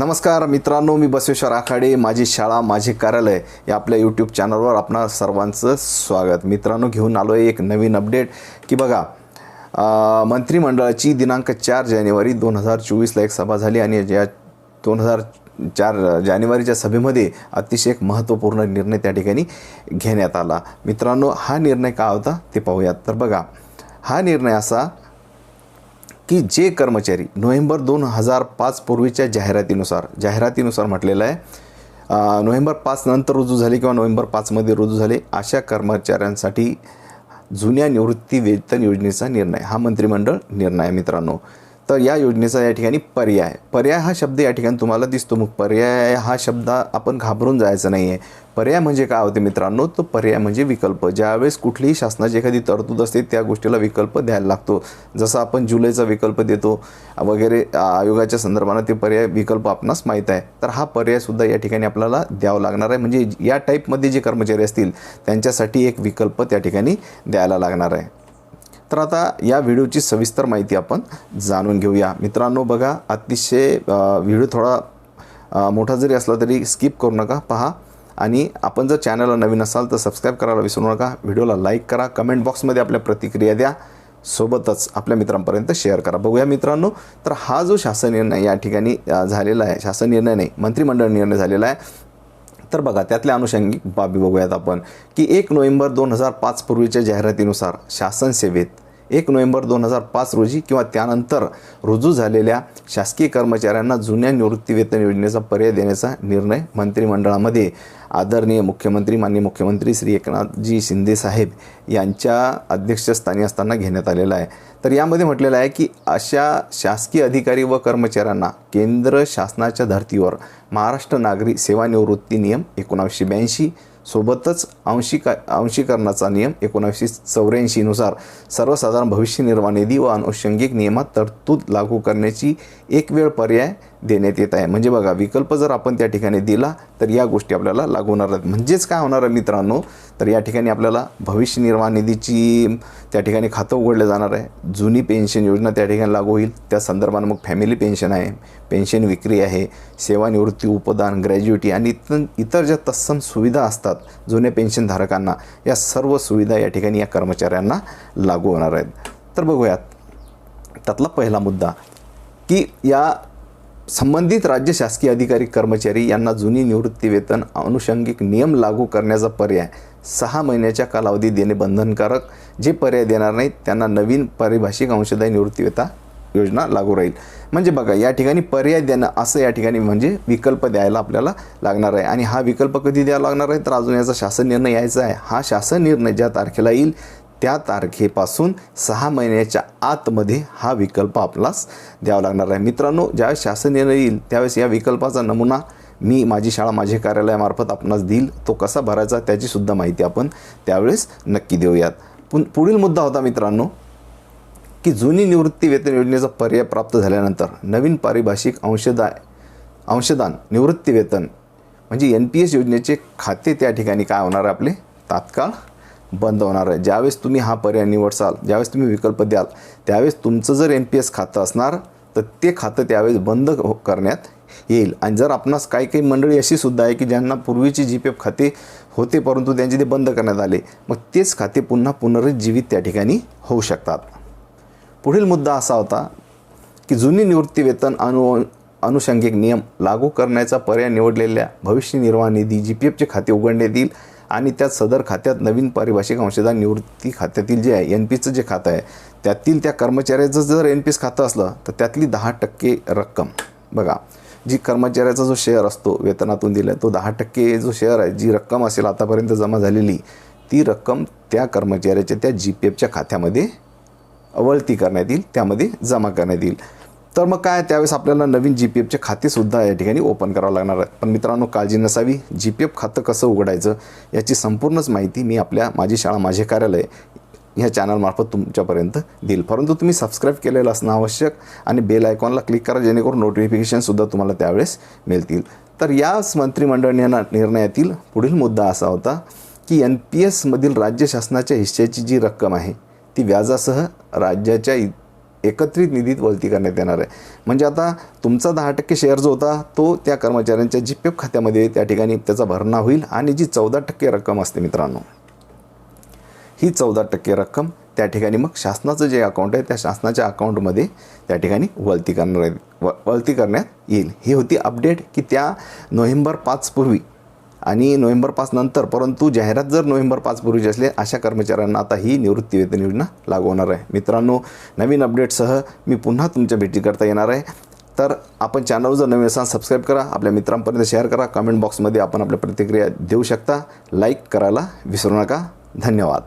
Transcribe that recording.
नमस्कार मित्रांनो मी बसवेश्वर आखाडे माझी शाळा माझे कार्यालय या आपल्या यूट्यूब चॅनलवर आपणा सर्वांचं स्वागत. मित्रांनो घेऊन आलो आहे एक नवीन अपडेट की बघा मंत्रिमंडळाची दिनांक चार जानेवारी दोन हजार चोवीसला एक सभा झाली आणि या दोन हजार चार जानेवारीच्या सभेमध्ये अतिशय एक महत्त्वपूर्ण निर्णय त्या ठिकाणी घेण्यात आला. मित्रांनो हा निर्णय का होता ते पाहूयात. तर बघा हा निर्णय असा की जे कर्मचारी नोव्हेंबर दोन हजार पाच पूर्वीच्या जाहिरातीनुसार जाहिरातीनुसार म्हटलेलं आहे नोव्हेंबर पाच नंतर रुजू झाले किंवा नोव्हेंबर पाचमध्ये रुजू झाले अशा कर्मचाऱ्यांसाठी जुन्या निवृत्ती वेतन योजनेचा निर्णय हा मंत्रिमंडळ निर्णय आहे मित्रांनो. तर या योजनेचा या ठिकाणी पर्याय. पर्याय हा शब्द या ठिकाणी तुम्हाला दिसतो. मग पर्याय हा शब्द आपण घाबरून जायचं नाही आहे पर्याय म्हणजे काय होते मित्रांनो? तो पर्याय म्हणजे विकल्प. ज्यावेळेस कुठलीही शासनाची एखादी तरतूद असते त्या गोष्टीला विकल्प द्यायला लागतो. जसं आपण जुलैचा विकल्प देतो वगैरे आयोगाच्या संदर्भानं ते पर्याय विकल्प आपणास माहीत आहे. तर हा पर्यायसुद्धा या ठिकाणी आपल्याला द्यावा लागणार आहे. म्हणजे या टाईपमध्ये जे कर्मचारी असतील त्यांच्यासाठी एक विकल्प त्या ठिकाणी द्यायला लागणार आहे. तर आता या व्हिडिओची सविस्तर माहिती आपण जाणून घेऊया. मित्रांनो बघा अतिशय व्हिडिओ थोडा मोठा जरी असला तरी स्किप करू नका पहा. आणि आपण जर चॅनलला नवीन असाल तर सबस्क्राईब करायला विसरू नका. व्हिडिओला लाईक करा कमेंट बॉक्समध्ये आपल्या प्रतिक्रिया द्या. सोबतच आपल्या मित्रांपर्यंत शेअर करा. बघूया मित्रांनो तर हा जो शासन निर्णय या ठिकाणी झालेला आहे शासन निर्णय नाही मंत्रिमंडळ निर्णय झालेला आहे. तर बघा त्यातल्या अनुषंगिक बाबी बघूयात आपण की एक नोव्हेंबर दोन हजार पाच पूर्वीच्या जाहिरातीनुसार शासन सेवेत एक नोव्हेंबर दोन हजार पाच रोजी किंवा त्यानंतर रुजू झालेल्या शासकीय कर्मचाऱ्यांना जुन्या निवृत्तीवेतन योजनेचा पर्याय देण्याचा निर्णय मंत्रिमंडळामध्ये आदरणीय मुख्यमंत्री माननीय मुख्यमंत्री श्री एकनाथजी शिंदे साहेब यांच्या अध्यक्षस्थानी असताना घेण्यात आलेला आहे. तर यामध्ये म्हटलेलं आहे की अशा शासकीय अधिकारी व कर्मचाऱ्यांना केंद्र शासनाच्या धर्तीवर महाराष्ट्र नागरी सेवानिवृत्ती नियम एकोणावीसशे ब्याऐंशी सोबतच अंशिका अंशीकरणाचा नियम एकोणावीसशे चौऱ्याऐंशीनुसार सर्वसाधारण भविष्य निर्वाह निधी व आनुषंगिक नियमात तरतूद लागू करण्याची एक वेळ पर्याय देण्यात येत आहे. म्हणजे बघा विकल्प जर आपण त्या ठिकाणी दिला तर या गोष्टी आपल्याला लागू होणार आहेत. म्हणजेच काय होणार आहे मित्रांनो? तर या ठिकाणी आपल्याला भविष्य निर्वाह निधीची त्या ठिकाणी खातं उघडलं जाणार आहे. जुनी पेन्शन योजना त्या ठिकाणी लागू होईल. त्या संदर्भानं मग फॅमिली पेन्शन आहे पेन्शन विक्री आहे सेवानिवृत्ती उपदान ग्रॅज्युएटी आणि इतर इतर ज्या तत्सम सुविधा असतात जुन्या पेन्शनधारकांना या सर्व सुविधा या ठिकाणी या कर्मचाऱ्यांना लागू होणार आहेत. तर बघूयात. त्यातला पहिला मुद्दा की या संबंधित राज्य शासकीय अधिकारी कर्मचारी यांना जुनी निवृत्ती वेतन अनुषंगिक नियम लागू करण्याचा पर्याय सहा महिन्याच्या कालावधी देणे बंधनकारक. जे पर्याय देणार नाहीत त्यांना नवीन पारिभाषिक अंशदायी निवृत्ती वेता योजना लागू राहील. म्हणजे बघा या ठिकाणी पर्याय देणं असं या ठिकाणी म्हणजे विकल्प द्यायला आपल्याला लागणार आहे. आणि हा विकल्प कधी द्यावा लागणार आहे? तर अजून याचा शासन निर्णय यायचा आहे. हा शासन निर्णय ज्या तारखेला येईल त्या तारखेपासून सहा महिन्याच्या आतमध्ये हा विकल्प आपलाच द्यावा लागणार आहे. मित्रांनो ज्यावेळेस शासन निर्णय येईल त्यावेळेस या विकल्पाचा नमुना मी माझी शाळा माझे कार्यालयामार्फत आपणास देईल. तो कसा भरायचा त्याचीसुद्धा माहिती आपण त्यावेळेस नक्की देऊयात. पुन पुढील मुद्दा होता मित्रांनो की जुनी निवृत्ती वेतन योजनेचा पर्याय प्राप्त झाल्यानंतर नवीन पारिभाषिक अंशदाय अंशदान निवृत्ती वेतन म्हणजे एन पी एस योजनेचे खाते त्या ठिकाणी काय होणार आहे आपले? तात्काळ बंद होणार आहे. ज्यावेळेस तुम्ही हा पर्याय निवडसाल ज्यावेळेस तुम्ही विकल्प द्याल त्यावेळेस तुमचं जर एन पी एस खातं असणार तर ते खातं त्यावेळेस बंद हो- करण्यात येईल. आणि जर आपणास काही काही मंडळी अशी सुद्धा आहे की ज्यांना पूर्वीची जी पी एफ खाते होते परंतु त्यांचे ते बंद करण्यात आले मग तेच खाते पुन्हा पुनरुज्जीवित त्या ठिकाणी होऊ शकतात. पुढील मुद्दा असा होता की जुनी निवृत्तीवेतन अनु अनुषंगिक नियम लागू करण्याचा पर्याय निवडलेल्या भविष्य निर्वाह निधी जी पी एफचे खाते उघडण्यात येईल. आणि त्यात सदर खात्यात नवीन पारिभाषिक अंशदान निवृत्ती खात्यातील जे आहे एन पीचं जे खातं आहे त्यातील त्या कर्मचाऱ्याचं जर एन पी एस खातं असलं तर त्यातली दहा टक्के रक्कम. बघा जी कर्मचाऱ्याचा जो शेअर असतो वेतनातून दिला तो दहा टक्के जो शेअर आहे जी रक्कम असेल आतापर्यंत जमा झालेली ती रक्कम त्या कर्मचाऱ्याच्या त्या जी पी एफच्या खात्यामध्ये वळती करण्यात येईल त्यामध्ये जमा करण्यात येईल. तर मग काय त्यावेळेस आपल्याला नवीन जी पी एफचे खातेसुद्धा या ठिकाणी ओपन करावं लागणार आहे पण मित्रांनो काळजी नसावी. जी पी एफ खातं कसं उघडायचं याची संपूर्णच माहिती मी आपल्या माझी शाळा माझे कार्यालय ह्या चॅनलमार्फत तुमच्यापर्यंत देईल. परंतु तुम्ही सबस्क्राईब केलेलं असणं आवश्यक आणि बेल आयकॉनला क्लिक करा जेणेकरून नोटिफिकेशनसुद्धा तुम्हाला त्यावेळेस मिळतील. तर याच मंत्रिमंडळ निर्णयातील पुढील मुद्दा असा होता की एन पी एसमधील राज्य शासनाच्या हिश्श्याची जी रक्कम आहे ती व्याजासह राज्याच्या इ- एकत्रित निधीत वळती करण्यात येणार आहे. म्हणजे आता तुमचा दहा टक्के शेअर जो होता तो त्या कर्मचाऱ्यांच्या जी पी एफ खात्यामध्ये त्या ठिकाणी त्याचा भरणा होईल आणि जी चौदा टक्के रक्कम असते मित्रांनो ही चौदा टक्के रक्कम त्या ठिकाणी मग शासनाचं जे अकाउंट आहे त्या शासनाच्या अकाउंटमध्ये त्या ठिकाणी वळती करणार आहे व वळती करण्यात येईल. ही होती अपडेट की त्या नोव्हेंबर पाचपूर्वी आणि नोव्हेंबर पाच नंतर परंतु जाहिरात जर नोव्हेंबर पाच पूर्वीची असली अशा कर्मचाऱ्यांना आता ही निवृत्ती वेतन योजना लागू होणार आहे. मित्रांनो नवीन अपडेटसह मी पुन्हा तुमच्या भेटी करता येणार आहे. तर आपण चॅनल जर नवीन असाल सबस्क्राईब करा आपल्या मित्रांपर्यंत शेअर करा. कमेंट बॉक्समध्ये आपण आपल्या प्रतिक्रिया देऊ शकता. लाईक करायला विसरू नका. धन्यवाद.